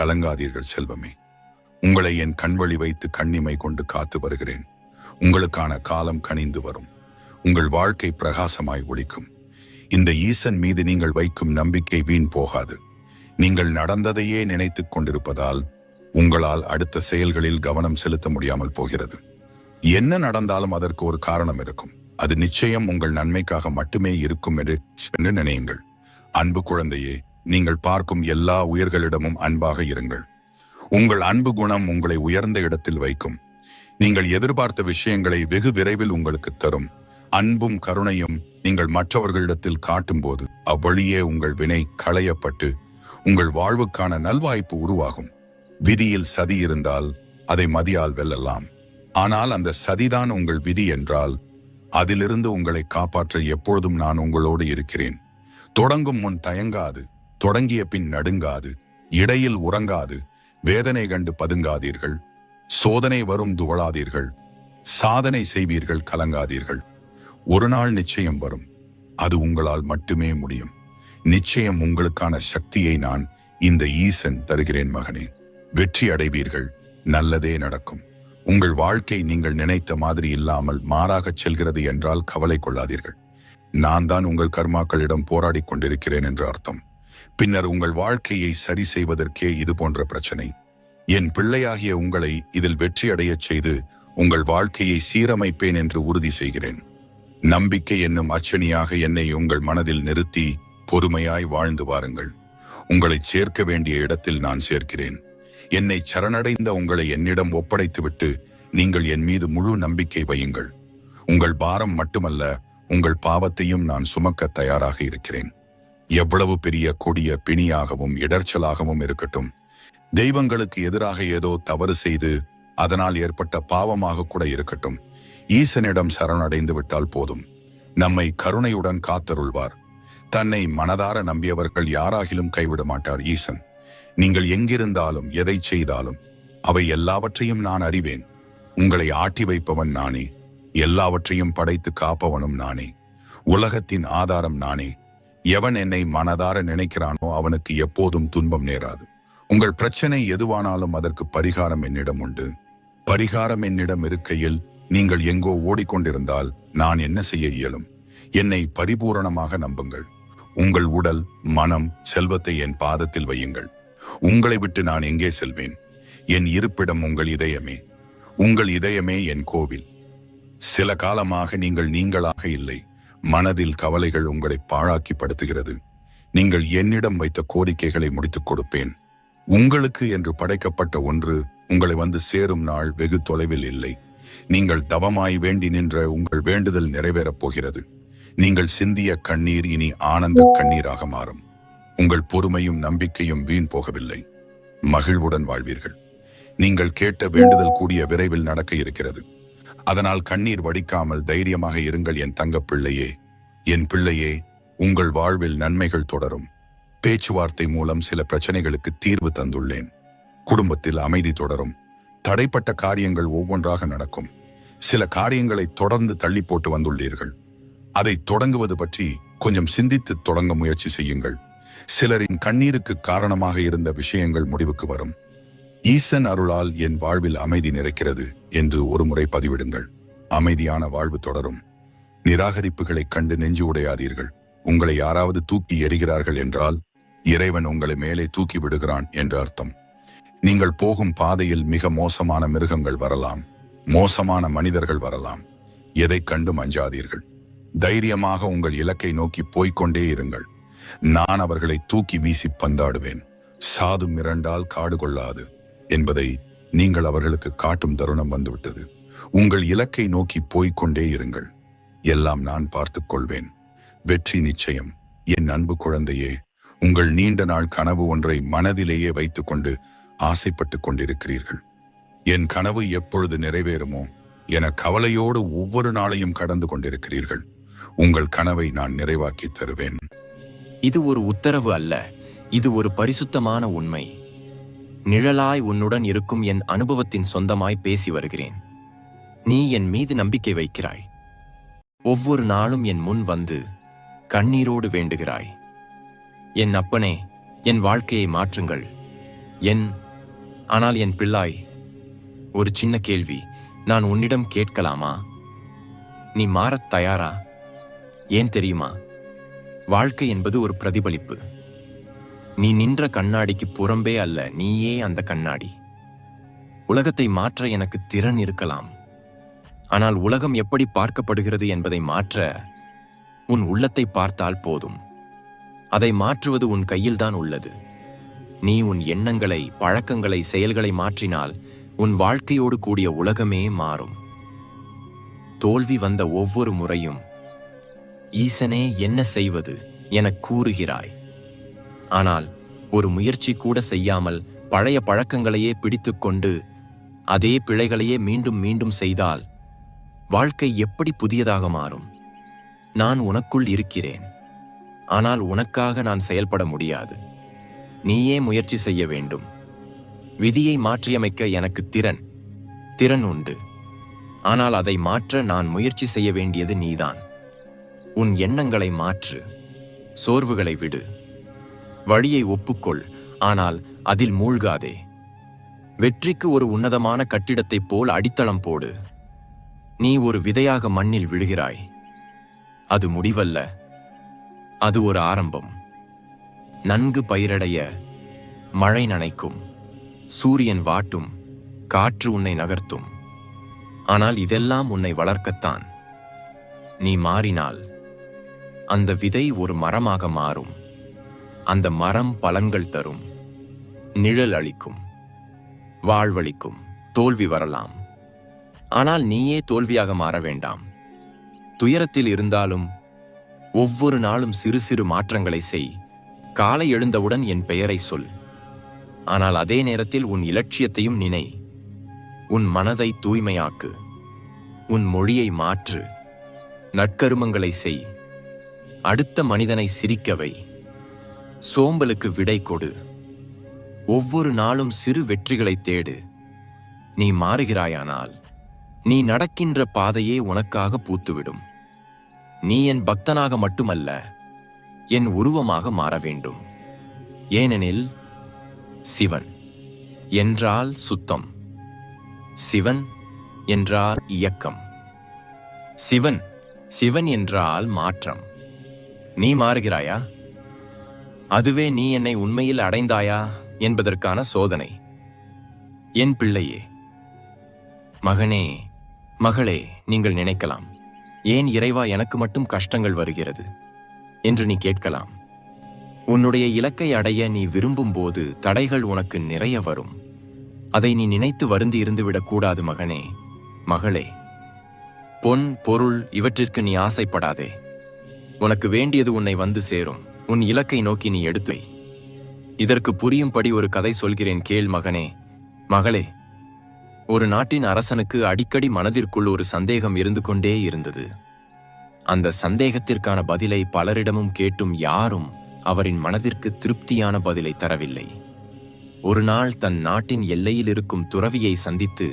கலங்காதீர்கள் செல்வமே. உங்களை என் கண்வழி வைத்து கண்ணிமை கொண்டு காத்து வருகிறேன். உங்களுக்கான காலம் கனிந்து வரும். உங்கள் வாழ்க்கை பிரகாசமாய் ஒழிக்கும். இந்த ஈசன் மீது நீங்கள் வைக்கும் நம்பிக்கை வீண் போகாது. நீங்கள் நடந்ததையே நினைத்துக் கொண்டிருப்பதால் உங்களால் அடுத்த செயல்களில் கவனம் செலுத்த முடியாமல் போகிறது. என்ன நடந்தாலும் அதற்கு ஒரு காரணம் இருக்கும். அது நிச்சயம் உங்கள் நன்மைக்காக மட்டுமே இருக்கும் என்று என்று நினையுங்கள். அன்பு குழந்தையே நீங்கள் பார்க்கும் எல்லா உயிர்களிடமும் அன்பாக இருங்கள். உங்கள் அன்பு குணம் உங்களை உயர்ந்த இடத்தில் வைக்கும். நீங்கள் எதிர்பார்த்த விஷயங்களை வெகு விரைவில் உங்களுக்கு தரும். அன்பும் கருணையும் நீங்கள் மற்றவர்களிடத்தில் காட்டும்போது அவ்வழியே உங்கள் வினை களையப்பட்டு உங்கள் வாழ்வுக்கான நல்வாய்ப்பு உருவாகும். விதியில் சதி இருந்தால் அதை மதியால் வெல்லலாம். ஆனால் அந்த சதிதான் உங்கள் விதி என்றால் அதிலிருந்து உங்களை காப்பாற்ற எப்பொழுதும் நான் உங்களோடு இருக்கிறேன். தொடங்கும் முன் தயங்காது. தொடங்கிய பின் நடுங்காது இடையில் உறங்காது வேதனை கண்டு பதுங்காதீர்கள். சோதனை வரும் துவளாதீர்கள். சாதனை செய்வீர்கள் கலங்காதீர்கள். ஒரு நாள் நிச்சயம் வரும். அது உங்களால் மட்டுமே முடியும். நிச்சயம் உங்களுக்கான சக்தியை நான் இந்த ஈசன் தருகிறேன் மகனே. வெற்றி அடைவீர்கள். நல்லதே நடக்கும். உங்கள் வாழ்க்கை நீங்கள் நினைத்த மாதிரி இல்லாமல் மாறாகச் செல்கிறது என்றால் கவலை கொள்ளாதீர்கள். நான் தான் உங்கள் கர்மாக்களிடம் போராடிக் கொண்டிருக்கிறேன் என்று அர்த்தம். பின்னர் உங்கள் வாழ்க்கையை சரி செய்வதற்கே இது போன்ற பிரச்சனை. என் பிள்ளையாகிய உங்களை இதில் வெற்றியடையச் செய்து உங்கள் வாழ்க்கையை சீரமைப்பேன் என்று உறுதி செய்கிறேன். நம்பிக்கை என்னும் அச்சனியாக என்னை உங்கள் மனதில் நிறுத்தி பொறுமையாய் வாழ்ந்து வாருங்கள். உங்களை சேர்க்க வேண்டிய இடத்தில் நான் சேர்க்கிறேன். என்னை சரணடைந்த உங்களை என்னிடம் ஒப்படைத்துவிட்டு நீங்கள் என் மீது முழு நம்பிக்கை வையுங்கள். உங்கள் பாரம் மட்டுமல்ல உங்கள் பாவத்தையும் நான் சுமக்க தயாராக இருக்கிறேன். எவ்வளவு பெரிய கொடிய பிணியாகவும் இடர்ச்சலாகவும் இருக்கட்டும். தெய்வங்களுக்கு எதிராக ஏதோ தவறு செய்து அதனால் ஏற்பட்ட பாவமாக கூட இருக்கட்டும். ஈசனிடம் சரணடைந்து விட்டால் போதும். நம்மை கருணையுடன் காத்தருள்வார். தன்னை மனதார நம்பியவர்கள் யாராகிலும் கைவிட மாட்டார் ஈசன். நீங்கள் எங்கிருந்தாலும் எதை செய்தாலும் அவை எல்லாவற்றையும் நான் அறிவேன். உங்களை ஆட்டி வைப்பவன் நானே. எல்லாவற்றையும் படைத்து காப்பவனும் நானே. உலகத்தின் ஆதாரம் நானே. எவன் என்னை மனதார நினைக்கிறானோ அவனுக்கு எப்போதும் துன்பம் நேராது. உங்கள் பிரச்சனை எதுவானாலும் அதற்கு பரிகாரம் என்னிடம் உண்டு. பரிகாரம் என்னிடம் இருக்கையில் நீங்கள் எங்கோ ஓடிக்கொண்டிருந்தால் நான் என்ன செய்ய இயலும்? என்னை பரிபூரணமாக நம்புங்கள். உங்கள் உடல் மனம் செல்வத்தை என் பாதத்தில் வையுங்கள். உங்களை விட்டு நான் எங்கே செல்வேன்? என் இருப்பிடம் உங்கள் இதயமே. உங்கள் இதயமே என் கோவில். சில காலமாக நீங்கள் நீங்களாக இல்லை. மனதில் கவலைகள் உங்களை பாழாக்கி படுத்துகிறது நீங்கள் என்னிடம் வைத்த கோரிக்கைகளை முடித்துக் கொடுப்பேன். உங்களுக்கு என்று படைக்கப்பட்ட ஒன்று உங்களை வந்து சேரும் நாள் வெகு தொலைவில் இல்லை. நீங்கள் தவமாய் வேண்டி நின்ற உங்கள் வேண்டுதல் நிறைவேறப் போகிறது. நீங்கள் சிந்திய கண்ணீர் இனி ஆனந்த கண்ணீராக மாறும். உங்கள் பொறுமையும் நம்பிக்கையும் வீண் போகவில்லை. மகிழ்வுடன் வாழ்வீர்கள். நீங்கள் கேட்ட வேண்டுதல் கூடிய விரைவில் நடக்க இருக்கிறது. அதனால் கண்ணீர் வடிக்காமல் தைரியமாக இருங்கள் என் தங்க பிள்ளையே. என் பிள்ளையே உங்கள் வாழ்வில் நன்மைகள் தொடரும். பேச்சுவார்த்தை மூலம் சில பிரச்சனைகளுக்கு தீர்வு தந்துள்ளேன். குடும்பத்தில் அமைதி தொடரும். தடைப்பட்ட காரியங்கள் ஒவ்வொன்றாக நடக்கும். சில காரியங்களை தொடர்ந்து தள்ளி போட்டு வந்துள்ளீர்கள். அதை தொடங்குவது பற்றி கொஞ்சம் சிந்தித்து தொடங்க முயற்சி செய்யுங்கள். சிலரின் கண்ணீருக்கு காரணமாக இருந்த விஷயங்கள் முடிவுக்கு வரும். ஈசன் அருளால் என் வாழ்வில் அமைதி நிறைக்கிறது என்று ஒருமுறை பதிவிடுங்கள். அமைதியான வாழ்வு தொடரும். நிராகரிப்புகளைக் கண்டு நெஞ்சு உடையாதீர்கள். உங்களை யாராவது தூக்கி எறிகிறார்கள் என்றால் இறைவன் உங்களை மேலே தூக்கி விடுகிறான் என்று அர்த்தம். நீங்கள் போகும் பாதையில் மிக மோசமான மிருகங்கள் வரலாம். மோசமான மனிதர்கள் வரலாம். எதை கண்டும் அஞ்சாதீர்கள் தைரியமாக உங்கள் இலக்கை நோக்கி போய்கொண்டே இருங்கள். நான் அவர்களை தூக்கி வீசி பந்தாடுவேன். சாது மிரண்டால் காடு கொள்ளாது. என்பதை நீங்கள் அவர்களுக்கு காட்டும் தருணம் வந்துவிட்டது. உங்கள் இலக்கை நோக்கி போய்க்கொண்டே இருங்கள். எல்லாம் நான் பார்த்து கொள்வேன். வெற்றி நிச்சயம். என் அன்பு குழந்தையே உங்கள் நீண்ட நாள் கனவு ஒன்றை மனதிலேயே வைத்துக்கொண்டு ஆசைப்பட்டுக் கொண்டிருக்கிறீர்கள். என் கனவு எப்பொழுது நிறைவேறுமோ என கவலையோடு ஒவ்வொரு நாளையும் கடந்து கொண்டிருக்கிறீர்கள். உங்கள் கனவை நான் நிறைவாக்கி தருவேன். இது ஒரு உத்தரவு அல்ல. இது ஒரு பரிசுத்தமான உண்மை. நிழலாய் உன்னுடன் இருக்கும் என் அனுபவத்தின் சொந்தமாய் பேசி வருகிறேன். நீ என் மீது நம்பிக்கை வைக்கிறாய். ஒவ்வொரு நாளும் என் முன் வந்து கண்ணீரோடு வேண்டுகிறாய். என் அப்பனே என் வாழ்க்கையை மாற்றுங்கள். என் ஆனால் என் பிள்ளாய் ஒரு சின்ன கேள்வி நான் உன்னிடம் கேட்கலாமா? நீ மாறத் தயாரா? ஏன் தெரியுமா? வாழ்க்கை என்பது ஒரு பிரதிபலிப்பு. நீ நின்ற கண்ணாடிக்கு புறம்பே அல்ல நீயே அந்த கண்ணாடி. உலகத்தை மாற்ற எனக்கு திறன் இருக்கலாம். ஆனால் உலகம் எப்படி பார்க்கப்படுகிறது என்பதை மாற்ற உன் உள்ளத்தை பார்த்தால் போதும். அதை மாற்றுவது உன் கையில்தான் உள்ளது. நீ உன் எண்ணங்களை பழக்கங்களை செயல்களை மாற்றினால் உன் வாழ்க்கையோடு கூடிய உலகமே மாறும். தோல்வி வந்த ஒவ்வொரு முறையும் ஈசனே என்ன செய்வது? எனக் கூறுகிறாய். ஆனால் ஒரு முயற்சி கூட செய்யாமல் பழைய பழக்கங்களையே பிடித்துக்கொண்டு அதே பிழைகளையே மீண்டும் மீண்டும் செய்தால் வாழ்க்கை எப்படி புதியதாக மாறும்? நான் உனக்குள் இருக்கிறேன். ஆனால் உனக்காக நான் செயல்பட முடியாது. நீயே முயற்சி செய்ய வேண்டும். விதியை மாற்றியமைக்க எனக்கு திறன். திறன் உண்டு. ஆனால் அதை மாற்ற நான் முயற்சி செய்ய வேண்டியது நீதான். உன் எண்ணங்களை மாற்று. சோர்வுகளை விடு. வழியை ஒப்புக்கொள் ஆனால் அதில் மூழ்காதே. வெற்றிக்கு ஒரு உன்னதமான கட்டிடத்தைப் போல் அடித்தளம் போடு. நீ ஒரு விதையாக மண்ணில் விழுகிறாய். அது முடிவல்ல. அது ஒரு ஆரம்பம். நன்கு பயிரடைய மழை நனைக்கும் சூரியன் வாட்டும் காற்று உன்னை நகர்த்தும். ஆனால் இதெல்லாம் உன்னை வளர்க்கத்தான். நீ மாறினால் அந்த விதை ஒரு மரமாக மாறும். அந்த மரம் பலன்கள் தரும். நிழல் அளிக்கும். வாழ்வளிக்கும். தோல்வி வரலாம். ஆனால் நீயே தோல்வியாக மாற வேண்டாம். துயரத்தில் இருந்தாலும் ஒவ்வொரு நாளும் சிறு சிறு மாற்றங்களை செய். காலை எழுந்தவுடன் என் பெயரை சொல். ஆனால் அதே நேரத்தில் உன் இலட்சியத்தையும் நினை. உன் மனதை தூய்மையாக்கு. உன் மொழியை மாற்று. நற்கருமங்களை செய். அடுத்த மனிதனை சிரிக்கவை சோம்பலுக்கு விடை கொடு. ஒவ்வொரு நாளும் சிறு வெற்றிகளை தேடு. நீ மாறுகிறாயானால் நீ நடக்கின்ற பாதையே உனக்காக பூத்துவிடும். நீ என் பக்தனாக மட்டுமல்ல என் உருவமாக மாற வேண்டும். ஏனெனில் சிவன் என்றால் சுத்தம். சிவன் என்றால் இயக்கம். சிவன் சிவன் என்றால் மாற்றம். நீ மாறுகிறாயா? அதுவே நீ என்னை உண்மையில் அடைந்தாயா என்பதற்கான சோதனை. என் பிள்ளையே மகனே மகளே நீங்கள் நினைக்கலாம். ஏன் இறைவா எனக்கு மட்டும் கஷ்டங்கள் வருகிறது என்று நீ கேட்கலாம். உன்னுடைய இலக்கை அடைய நீ விரும்பும்போது தடைகள் உனக்கு நிறைய வரும். அதை நீ நினைத்து வருந்தி இருந்துவிடக் கூடாது மகனே மகளே. பொன் பொருள் இவற்றிற்கு நீ ஆசைப்படாதே. உனக்கு வேண்டியது உன்னை வந்து சேரும். உன் இலக்கை நோக்கி நீ எடுத்து இதற்கு புரியும்படி ஒரு கதை சொல்கிறேன் கேள் மகனே. மகளே ஒரு நாட்டின் அரசனுக்கு அடிக்கடி மனதிற்குள் ஒரு சந்தேகம் இருந்து கொண்டே இருந்தது. அந்த சந்தேகத்திற்கான பதிலை பலரிடமும் கேட்டும் யாரும் அவரின் மனதிற்கு திருப்தியான பதிலை தரவில்லை. ஒரு நாள் தன் நாட்டின் எல்லையில் இருக்கும் துறவியை சந்தித்து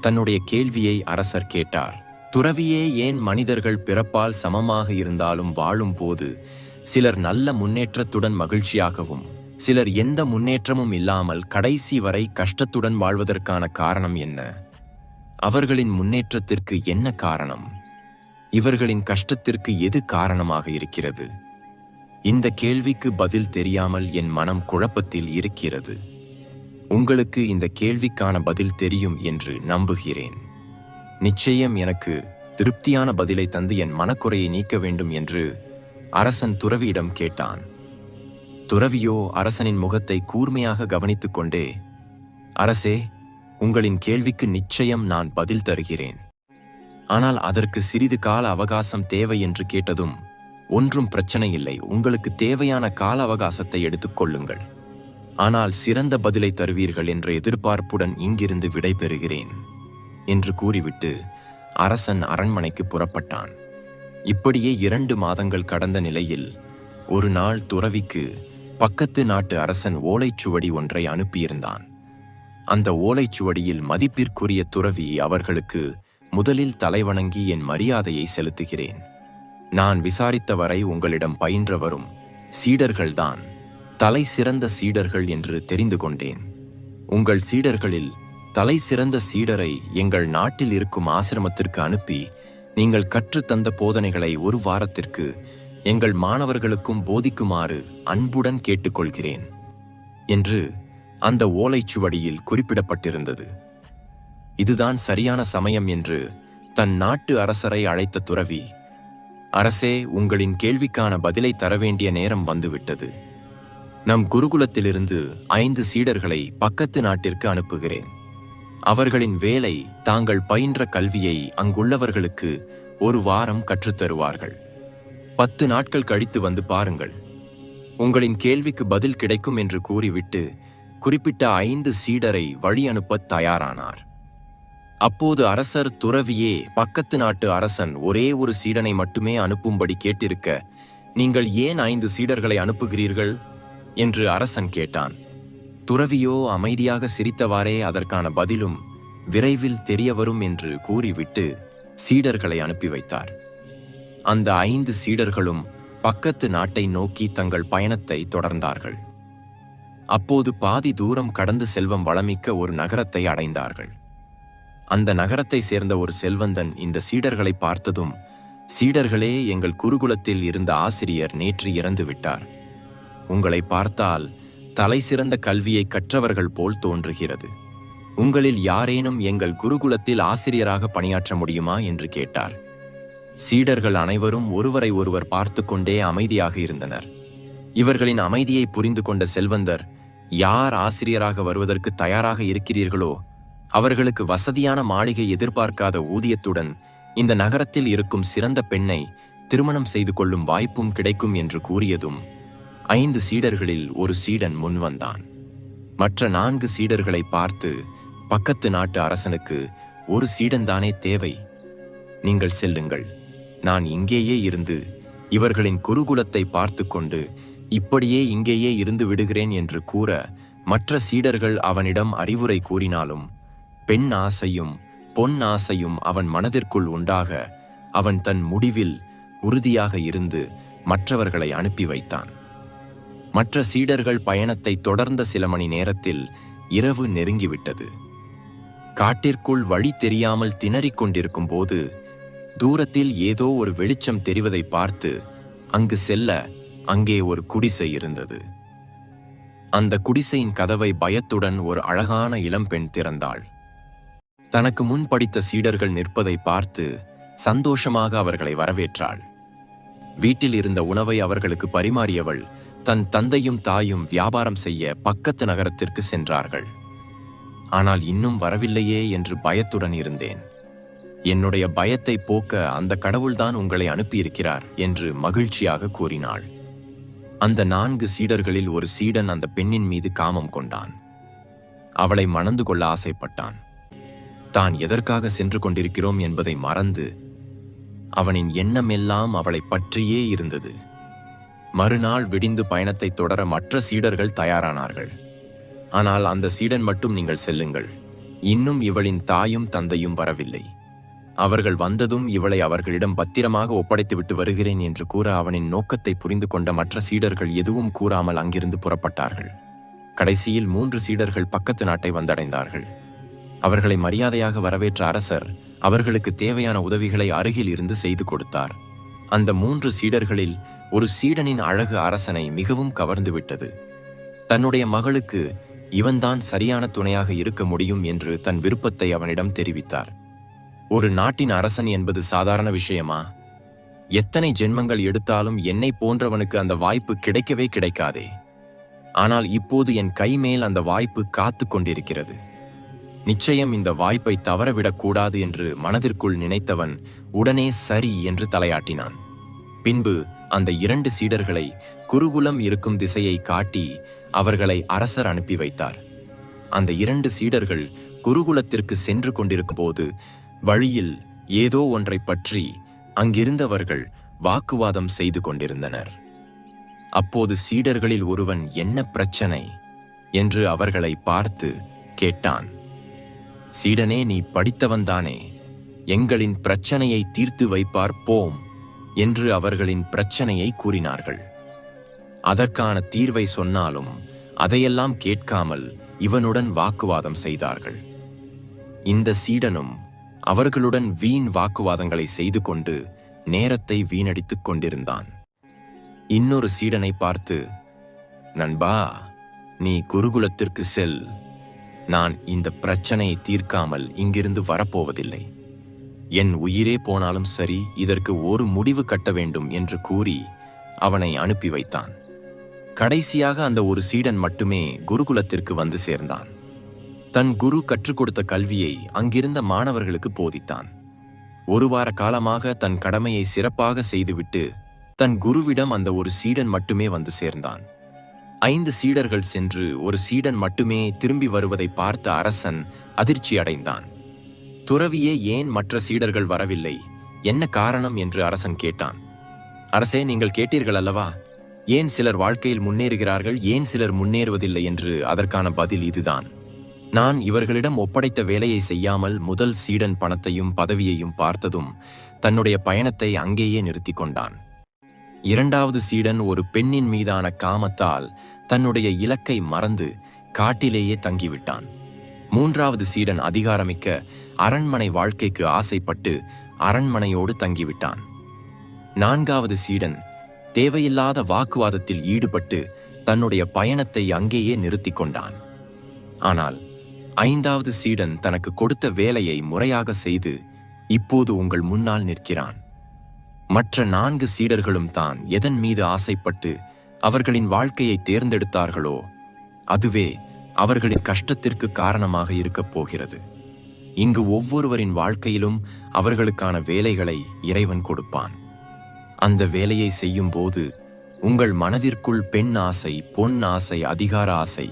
தன்னுடைய கேள்வியை அரசர் கேட்டார். துறவியே ஏன் மனிதர்கள் பிறப்பால் சமமாக இருந்தாலும் வாழும் போது சிலர் நல்ல முன்னேற்றத்துடன் மகிழ்ச்சியாகவும் சிலர் எந்த முன்னேற்றமும் இல்லாமல் கடைசி வரை கஷ்டத்துடன் வாழ்வதற்கான காரணம் என்ன? அவர்களின் முன்னேற்றத்திற்கு என்ன காரணம்? இவர்களின் கஷ்டத்திற்கு எது காரணமாக இருக்கிறது? இந்த கேள்விக்கு பதில் தெரியாமல் என் மனம் குழப்பத்தில் இருக்கிறது. உங்களுக்கு இந்த கேள்விக்கான பதில் தெரியும் என்று நம்புகிறேன். நிச்சயம் எனக்கு திருப்தியான பதிலை தந்து என் மனக்குறையை நீக்க வேண்டும் என்று அரசன் துறவியிடம் கேட்டான். துறவியோ அரசனின் முகத்தை கூர்மையாக கவனித்துக் கொண்டே அரசே உங்களின் கேள்விக்கு நிச்சயம் நான் பதில் தருகிறேன். ஆனால் அதற்கு சிறிது கால அவகாசம் தேவை என்று கேட்டதும் ஒன்றும் பிரச்சனை இல்லை உங்களுக்கு தேவையான கால அவகாசத்தை எடுத்துக்கொள்ளுங்கள் ஆனால் சிறந்த பதிலை தருவீர்கள் என்ற எதிர்பார்ப்புடன் இங்கிருந்து விடைபெறுகிறேன் என்று கூறிவிட்டு அரசன் அரண்மனைக்கு புறப்பட்டான். இப்படியே இரண்டு மாதங்கள் கடந்த நிலையில் ஒரு நாள் துறவிக்கு பக்கத்து நாட்டு அரசன் ஓலைச்சுவடி ஒன்றை அனுப்பியிருந்தான். அந்த ஓலைச்சுவடியில் மதிப்பிற்குரிய துறவி அவர்களுக்கு முதலில் தலைவணங்கி என் மரியாதையை செலுத்துகிறேன். நான் விசாரித்தவரை உங்களிடம் பயின்ற வரும் சீடர்கள்தான். தலை சிறந்த சீடர்கள் என்று தெரிந்து கொண்டேன். உங்கள் சீடர்களில் தலை சிறந்த சீடரை எங்கள் நாட்டில் இருக்கும் ஆசிரமத்திற்கு அனுப்பி நீங்கள் கற்றுத்தந்த போதனைகளை ஒரு வாரத்திற்கு எங்கள் மாணவர்களுக்கும் போதிக்குமாறு அன்புடன் கேட்டுக்கொள்கிறேன் என்று அந்த ஓலைச்சுவடியில் குறிப்பிடப்பட்டிருந்தது. இதுதான் சரியான சமயம் என்று தன் நாட்டு அரசரை அழைத்த துறவி அரசே உங்களின் கேள்விக்கான பதிலை தர வேண்டிய நேரம் வந்துவிட்டது. நம் குருகுலத்திலிருந்து ஐந்து சீடர்களை பக்கத்து நாட்டிற்கு அனுப்புகிறேன். அவர்களின் வேலை தாங்கள் பயின்ற கல்வியை அங்குள்ளவர்களுக்கு ஒரு வாரம் கற்றுத்தருவார்கள் பத்து நாட்கள் கழித்து வந்து பாருங்கள். உங்களின் கேள்விக்கு பதில் கிடைக்கும் என்று கூறிவிட்டு குறிப்பிட்ட ஐந்து சீடரை வழி அனுப்பத் தயாரானார். அப்போது அரசர் துறவியே பக்கத்து நாட்டு அரசன் ஒரே ஒரு சீடனை மட்டுமே அனுப்பும்படி கேட்டிருக்க நீங்கள் ஏன் ஐந்து சீடர்களை அனுப்புகிறீர்கள்? என்று அரசன் கேட்டான். துறவியோ அமைதியாக சிரித்தவாறே அதற்கான பதிலும் விரைவில் தெரிய வரும் என்று கூறிவிட்டு சீடர்களை அனுப்பி வைத்தார். அந்த ஐந்து சீடர்களும் பக்கத்து நாட்டை நோக்கி தங்கள் பயணத்தை தொடர்ந்தார்கள். அப்போது பாதி தூரம் கடந்து செல்வம் வளமிக்க ஒரு நகரத்தை அடைந்தார்கள். அந்த நகரத்தை சேர்ந்த ஒரு செல்வந்தன் இந்த சீடர்களை பார்த்ததும் சீடர்களே எங்கள் குருகுலத்தில் இருந்த ஆசிரியர் நேற்று இறந்து விட்டார் உங்களை பார்த்தால் தலை சிறந்த கல்வியை கற்றவர்கள் போல் தோன்றுகிறது. உங்களில் யாரேனும் எங்கள் குருகுலத்தில் ஆசிரியராக பணியாற்ற முடியுமா? என்று கேட்டார். சீடர்கள் அனைவரும் ஒருவரை ஒருவர் பார்த்து கொண்டே அமைதியாக இருந்தனர். இவர்களின் அமைதியை புரிந்து கொண்ட செல்வந்தர் யார் ஆசிரியராக வருவதற்கு தயாராக இருக்கிறீர்களோ அவர்களுக்கு வசதியான மாளிகை எதிர்பார்க்காத ஊதியத்துடன் இந்த நகரத்தில் இருக்கும் சிறந்த பெண்ணை திருமணம் செய்து கொள்ளும் வாய்ப்பும் கிடைக்கும் என்று கூறியதும் ஐந்து சீடர்களில் ஒரு சீடன் முன்வந்தான். மற்ற நான்கு சீடர்களை பார்த்து பக்கத்து நாட்டு அரசனுக்கு ஒரு சீடன்தானே தேவை? நீங்கள் செல்லுங்கள். நான் இங்கேயே இருந்து இவர்களின் குருகுலத்தை பார்த்து கொண்டு இப்படியே இங்கேயே இருந்து விடுகிறேன் என்று கூற மற்ற சீடர்கள் அவனிடம் அறிவுரை கூறினாலும் பெண் ஆசையும் பொன் ஆசையும் அவன் மனதிற்குள் உண்டாக அவன் தன் முடிவில் உறுதியாக இருந்து மற்றவர்களை அனுப்பி வைத்தான். மற்ற சீடர்கள் பயணத்தை தொடர்ந்த சில மணி நேரத்தில் இரவு நெருங்கிவிட்டது. காட்டிற்குள் வழி தெரியாமல் திணறிக் கொண்டிருக்கும் போது தூரத்தில் ஏதோ ஒரு வெளிச்சம் தெரிவதை பார்த்து அங்கு செல்ல அங்கே ஒரு குடிசை இருந்தது. அந்த குடிசையின் கதவை பயத்துடன் ஒரு அழகான இளம்பெண் திறந்தாள். தனக்கு முன் படித்த சீடர்கள் நிற்பதை பார்த்து சந்தோஷமாக அவர்களை வரவேற்றாள். வீட்டில் இருந்த உணவை அவர்களுக்கு பரிமாறியவள் தன் தந்தையும் தாயும் வியாபாரம் செய்ய பக்கத்து நகரத்திற்கு சென்றார்கள். ஆனால் இன்னும் வரவில்லையே என்று பயத்துடன் இருந்தேன். என்னுடைய பயத்தை போக்க அந்த கடவுள்தான் உங்களை அனுப்பியிருக்கிறார் என்று மகிழ்ச்சியாக கூறினாள். அந்த நான்கு சீடர்களில் ஒரு சீடன் அந்த பெண்ணின் மீது காமம் கொண்டான். அவளை மணந்து கொள்ள ஆசைப்பட்டான். தான் எதற்காக சென்று கொண்டிருக்கிறோம் என்பதை மறந்து அவனின் எண்ணமெல்லாம் அவளை பற்றியே இருந்தது. மறுநாள் விடிந்து பயணத்தை தொடர மற்ற சீடர்கள் தயாரானார்கள். ஆனால் அந்த சீடன் மட்டும் நீங்கள் செல்லுங்கள். இன்னும் இவளின் தாயும் தந்தையும் வரவில்லை. அவர்கள் வந்ததும் இவளை அவர்களிடம் பத்திரமாக ஒப்படைத்துவிட்டு வருகிறேன் என்று கூற அவனின் நோக்கத்தை புரிந்து கொண்ட மற்ற சீடர்கள் எதுவும் கூறாமல் அங்கிருந்து புறப்பட்டார்கள். கடைசியில் மூன்று சீடர்கள் பக்கத்து நாட்டை வந்தடைந்தார்கள். அவர்களை மரியாதையாக வரவேற்ற அரசர் அவர்களுக்கு தேவையான உதவிகளை அருகில் இருந்து செய்து கொடுத்தார். அந்த மூன்று சீடர்களில் ஒரு சீடனின் அழகு அரசனை மிகவும் கவர்ந்து விட்டது. தன்னுடைய மகளுக்கு இவன்தான் சரியான துணையாக இருக்க முடியும் என்று தன் விருப்பத்தை அவனிடம் தெரிவித்தார். ஒரு நாட்டின் அரசன் என்பது சாதாரண விஷயமா? எத்தனை ஜென்மங்கள் எடுத்தாலும் என்னை போன்றவனுக்கு அந்த வாய்ப்பு கிடைக்கவே கிடைக்காதே. ஆனால் இப்போது என் கைமேல் அந்த வாய்ப்பு காத்து கொண்டிருக்கிறது. நிச்சயம் இந்த வாய்ப்பை தவறவிடக்கூடாது என்று மனதிற்குள் நினைத்தவன் உடனே சரி என்று தலையாட்டினான். பின்பு அந்த இரண்டு சீடர்களை குருகுலம் இருக்கும் திசையை காட்டி அவர்களை அரசர் அனுப்பி வைத்தார். அந்த இரண்டு சீடர்கள் குருகுலத்திற்கு சென்று கொண்டிருக்கும் போது வழியில் ஏதோ ஒன்றைப் பற்றி அங்கிருந்தவர்கள் வாக்குவாதம் செய்து கொண்டிருந்தனர். அப்போது சீடர்களில் ஒருவன் என்ன பிரச்சனை? என்று அவர்களை பார்த்து கேட்டான். சீடனே நீ படித்தவன்தானே எங்களின் பிரச்சனையை தீர்த்து வைப்பார் போம். என்று அவர்களின் பிரச்சனையை கூறினார்கள். அதற்கான தீர்வை சொன்னாலும் அதையெல்லாம் கேட்காமல் இவனுடன் வாக்குவாதம் செய்தார்கள். இந்த சீடனும் அவர்களுடன் வீண் வாக்குவாதங்களை செய்து கொண்டு நேரத்தை வீணடித்துக் கொண்டிருந்தான். இன்னொரு சீடனை பார்த்து நண்பா நீ குருகுலத்திற்கு செல். நான் இந்த பிரச்சனையை தீர்க்காமல் இங்கிருந்து வரப்போவதில்லை. என் உயிரே போனாலும் சரி இதற்கு ஒரு முடிவு கட்ட வேண்டும் என்று கூறி அவனை அனுப்பி வைத்தான். கடைசியாக அந்த ஒரு சீடன் மட்டுமே குருகுலத்திற்கு வந்து சேர்ந்தான். தன் குரு கற்றுக் கொடுத்த கல்வியை அங்கிருந்த மாணவர்களுக்கு போதித்தான். ஒரு வார காலமாக தன் கடமையை சிறப்பாக செய்துவிட்டு தன் குருவிடம் அந்த ஒரு சீடன் மட்டுமே வந்து சேர்ந்தான். ஐந்து சீடர்கள் சென்று ஒரு சீடன் மட்டுமே திரும்பி வருவதை பார்த்த அரசன் அதிர்ச்சி அடைந்தான் துறவியே ஏன் மற்ற சீடர்கள் வரவில்லை? என்ன காரணம் என்று அரசன் கேட்டான். அரசே நீங்கள் கேட்டீர்கள் அல்லவா? ஏன் சிலர் வாழ்க்கையில் முன்னேறுகிறார்கள்? ஏன் சிலர் முன்னேறுவதில்லை என்று அதற்கான பதில் இதுதான். நான் இவர்களிடம் ஒப்படைத்த வேலையை செய்யாமல் முதல் சீடன் பணத்தையும் பதவியையும் பார்த்ததும் தன்னுடைய பயணத்தை அங்கேயே நிறுத்தி கொண்டான். இரண்டாவது சீடன் ஒரு பெண்ணின் மீதான காமத்தால் தன்னுடைய இலக்கை மறந்து காட்டிலேயே தங்கிவிட்டான். மூன்றாவது சீடன் அதிகாரமிக்க அரண்மனை வாழ்க்கைக்கு ஆசைப்பட்டு அரண்மனையோடு தங்கிவிட்டான். நான்காவது சீடன் தேவையில்லாத வாக்குவாதத்தில் ஈடுபட்டு தன்னுடைய பயணத்தை அங்கேயே நிறுத்திக் கொண்டான். ஆனால் ஐந்தாவது சீடன் தனக்கு கொடுத்த வேலையை முறையாக செய்து இப்போது உங்கள் முன்னால் நிற்கிறான். மற்ற நான்கு சீடர்களும் தான் எதன் மீது ஆசைப்பட்டு அவர்களின் வாழ்க்கையை தேர்ந்தெடுத்தார்களோ அதுவே அவர்களின் கஷ்டத்திற்கு காரணமாக இருக்கப் போகிறது. இங்கு ஒவ்வொருவரின் வாழ்க்கையிலும் அவர்களுக்கான வேலைகளை இறைவன் கொடுப்பான். அந்த வேலையை செய்யும் போது உங்கள் மனதிற்குள் பெண் ஆசை பொன் ஆசை அதிகார ஆசை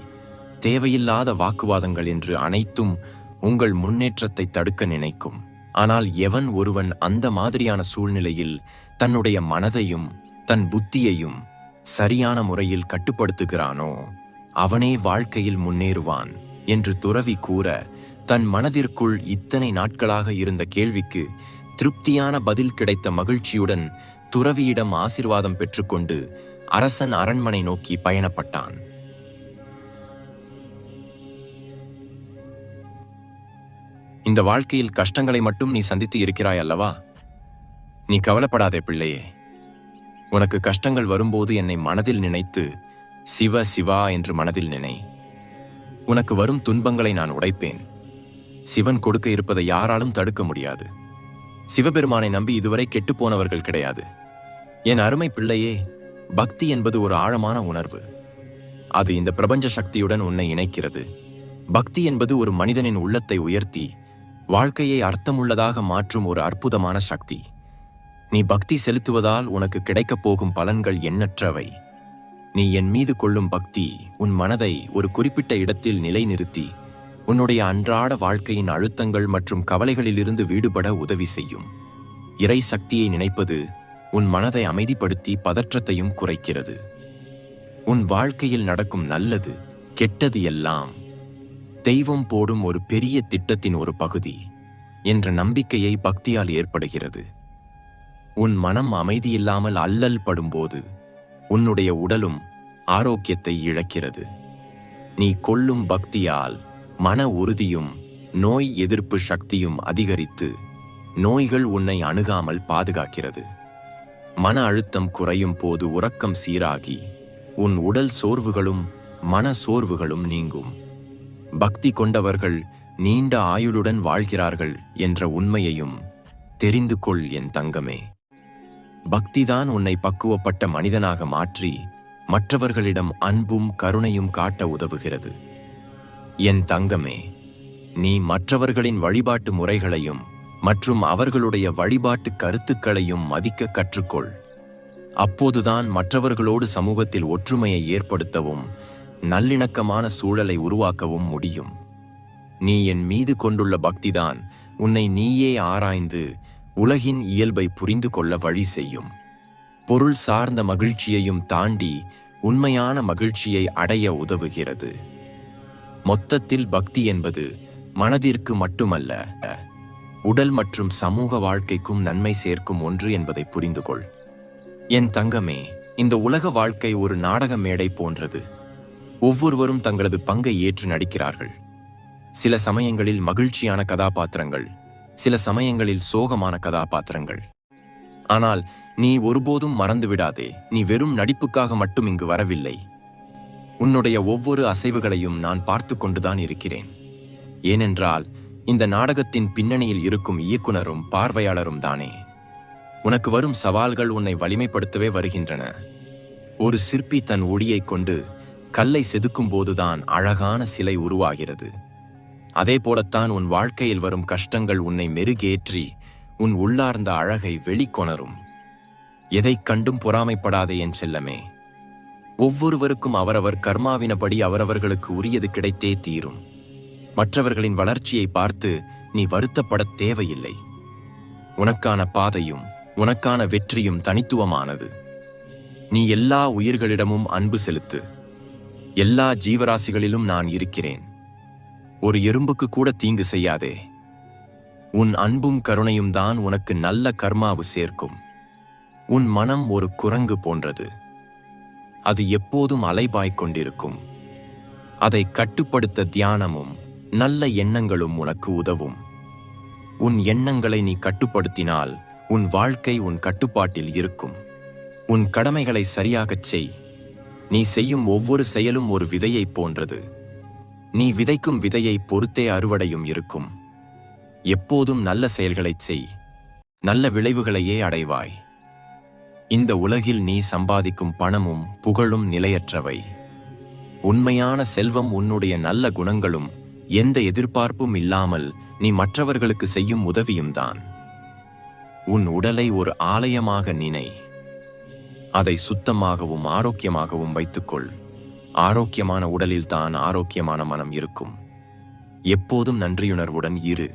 தேவையில்லாத வாக்குவாதங்கள் என்று அனைத்தும் உங்கள் முன்னேற்றத்தை தடுக்க நினைக்கும். ஆனால் எவன் ஒருவன் அந்த மாதிரியான சூழ்நிலையில் தன்னுடைய மனதையும் தன் புத்தியையும் சரியான முறையில் கட்டுப்படுத்துகிறானோ அவனே வாழ்க்கையில் முன்னேறுவான் என்று துறவி கூற தன் மனதிற்குள் இத்தனை நாட்களாக இருந்த கேள்விக்கு திருப்தியான பதில் கிடைத்த மகிழ்ச்சியுடன் துறவியிடம் ஆசிர்வாதம் பெற்றுக்கொண்டு அரசன் அரண்மனை நோக்கி பயணப்பட்டான். இந்த வாழ்க்கையில் கஷ்டங்களை மட்டும் நீ சந்தித்து இருக்கிறாய் அல்லவா? நீ கவலைப்படாதே பிள்ளையே. உனக்கு கஷ்டங்கள் வரும்போது என்னை மனதில் நினைத்து சிவ சிவா என்று மனதில் நினை. உனக்கு வரும் துன்பங்களை நான் உடைப்பேன். சிவன் கொடுக்க இருப்பதை யாராலும் தடுக்க முடியாது. சிவபெருமானை நம்பி இதுவரை கெட்டுப்போனவர்கள் கிடையாது. என் அருமை பிள்ளையே பக்தி என்பது ஒரு ஆழமான உணர்வு. அது இந்த பிரபஞ்ச சக்தியுடன் உன்னை இணைக்கிறது. பக்தி என்பது ஒரு மனிதனின் உள்ளத்தை உயர்த்தி வாழ்க்கையை அர்த்தமுள்ளதாக மாற்றும் ஒரு அற்புதமான சக்தி. நீ பக்தி செலுத்துவதால் உனக்கு கிடைக்கப் போகும் பலன்கள் எண்ணற்றவை. நீ என் மீது கொள்ளும் பக்தி உன் மனதை ஒரு குறிப்பிட்ட இடத்தில் நிலைநிறுத்தி உன்னுடைய அன்றாட வாழ்க்கையின் அழுத்தங்கள் மற்றும் கவலைகளிலிருந்து விடுபட உதவி செய்யும். இறை சக்தியை நினைப்பது உன் மனதை அமைதிப்படுத்தி பதற்றத்தையும் குறைக்கிறது. உன் வாழ்க்கையில் நடக்கும் நல்லது கெட்டது எல்லாம் தெய்வம் போடும் ஒரு பெரிய திட்டத்தின் ஒரு பகுதி என்ற நம்பிக்கையை பக்தியால் ஏற்படுகிறது. உன் மனம் அமைதியில்லாமல் அல்லல் படும்போது உன்னுடைய உடலும் ஆரோக்கியத்தை இழக்கிறது. நீ கொள்ளும் பக்தியால் மன உறுதியும் நோய் எதிர்ப்பு சக்தியும் அதிகரித்து நோய்கள் உன்னை அணுகாமல் பாதுகாக்கிறது. மன அழுத்தம் குறையும் போது உறக்கம் சீராகி உன் உடல் சோர்வுகளும் மன சோர்வுகளும் நீங்கும். பக்தி கொண்டவர்கள் நீண்ட ஆயுளுடன் வாழ்கிறார்கள் என்ற உண்மையையும் தெரிந்து கொள் என் தங்கமே. பக்திதான் உன்னை பக்குவப்பட்ட மனிதனாக மாற்றி மற்றவர்களிடம் அன்பும் கருணையும் காட்ட உதவுகிறது. என் தங்கமே நீ மற்றவர்களின் வழிபாட்டு முறைகளையும் மற்றும் அவர்களுடைய வழிபாட்டு கருத்துக்களையும் மதிக்க கற்றுக்கொள். அப்போதுதான் மற்றவர்களோடு சமூகத்தில் ஒற்றுமையை ஏற்படுத்தவும் நல்லிணக்கமான சூழலை உருவாக்கவும் முடியும். நீ என் மீது கொண்டுள்ள பக்திதான் உன்னை நீயே ஆராய்ந்து உலகின் இயல்பை புரிந்து கொள்ள வழி செய்யும். பொருள் சார்ந்த மகிழ்ச்சியையும் தாண்டி உண்மையான மகிழ்ச்சியை அடைய உதவுகிறது. மொத்தத்தில் பக்தி என்பது மனதிற்கு மட்டுமல்ல உடல் மற்றும் சமூக வாழ்க்கைக்கும் நன்மை சேர்க்கும் ஒன்று என்பதை புரிந்து கொள். என் தங்கமே இந்த உலக வாழ்க்கை ஒரு நாடக மேடை போன்றது. ஒவ்வொருவரும் தங்களது பங்கை ஏற்று நடிக்கிறார்கள். சில சமயங்களில் மகிழ்ச்சியான கதாபாத்திரங்கள் சில சமயங்களில் சோகமான கதாபாத்திரங்கள். ஆனால் நீ ஒருபோதும் மறந்துவிடாதே நீ வெறும் நடிப்புக்காக மட்டும் இங்கு வரவில்லை. உன்னுடைய ஒவ்வொரு அசைவுகளையும் நான் பார்த்து கொண்டுதான் இருக்கிறேன். ஏனென்றால் இந்த நாடகத்தின் பின்னணியில் இருக்கும் இயக்குனரும் பார்வையாளரும் தானே. உனக்கு வரும் சவால்கள் உன்னை வலிமைப்படுத்தவே வருகின்றன. ஒரு சிற்பி தன் ஒளியை கொண்டு கல்லை செதுக்கும் போதுதான் அழகான சிலை உருவாகிறது. அதே போலத்தான் உன் வாழ்க்கையில் வரும் கஷ்டங்கள் உன்னை மெருகேற்றி உன் உள்ளார்ந்த அழகை வெளிக்கொணரும். எதைக் கண்டும் பொறாமைப்படாதே என் செல்லமே. ஒவ்வொருவருக்கும் அவரவர் கர்மாவினபடி அவரவர்களுக்கு உரியது கிடைத்தே தீரும். மற்றவர்களின் வளர்ச்சியை பார்த்து நீ வருத்தப்படத் தேவையில்லை. உனக்கான பாதையும் உனக்கான வெற்றியும் தனித்துவமானது. நீ எல்லா உயிர்களிடமும் அன்பு செலுத்து. எல்லா ஜீவராசிகளிலும் நான் இருக்கிறேன். ஒரு எறும்புக்கு கூட தீங்கு செய்யாதே. உன் அன்பும் கருணையும் தான் உனக்கு நல்ல கர்மாவு சேர்க்கும். உன் மனம் ஒரு குரங்கு போன்றது. அது எப்போதும் அலைபாய்க் கொண்டிருக்கும். அதை கட்டுப்படுத்த தியானமும் நல்ல எண்ணங்களும் உனக்கு உதவும். உன் எண்ணங்களை நீ கட்டுப்படுத்தினால் உன் வாழ்க்கை உன் கட்டுப்பாட்டில் இருக்கும். உன் கடமைகளை சரியாகச் செய். நீ செய்யும் ஒவ்வொரு செயலும் ஒரு விதையைப் போன்றது. நீ விதைக்கும் விதையை பொறுத்தே அறுவடையும் இருக்கும். எப்போதும் நல்ல செயல்களைச் செய். நல்ல விளைவுகளையே அடைவாய். இந்த உலகில் நீ சம்பாதிக்கும் பணமும் புகழும் நிலையற்றவை. உண்மையான செல்வம் உன்னுடைய நல்ல குணங்களும் எந்த எதிர்பார்ப்பும் இல்லாமல் நீ மற்றவர்களுக்கு செய்யும் உதவியும் தான். உன் உடலை ஒரு ஆலயமாக நினை. அதை சுத்தமாகவும் ஆரோக்கியமாகவும் வைத்துக்கொள். ஆரோக்கியமான உடலில் தான் ஆரோக்கியமான மனம் இருக்கும். எப்போதும் நன்றியுணர்வுடன் இரு.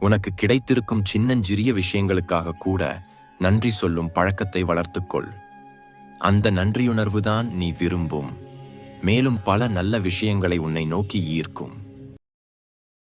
உனக்கு கிடைத்திருக்கும் சின்னஞ்சிறிய விஷயங்களுக்காக கூட நன்றி சொல்லும் பழக்கத்தை வளர்த்துக்கொள். அந்த நன்றியுணர்வுதான் நீ விரும்பும். மேலும் பல நல்ல விஷயங்களை உன்னை நோக்கி ஈர்க்கும்.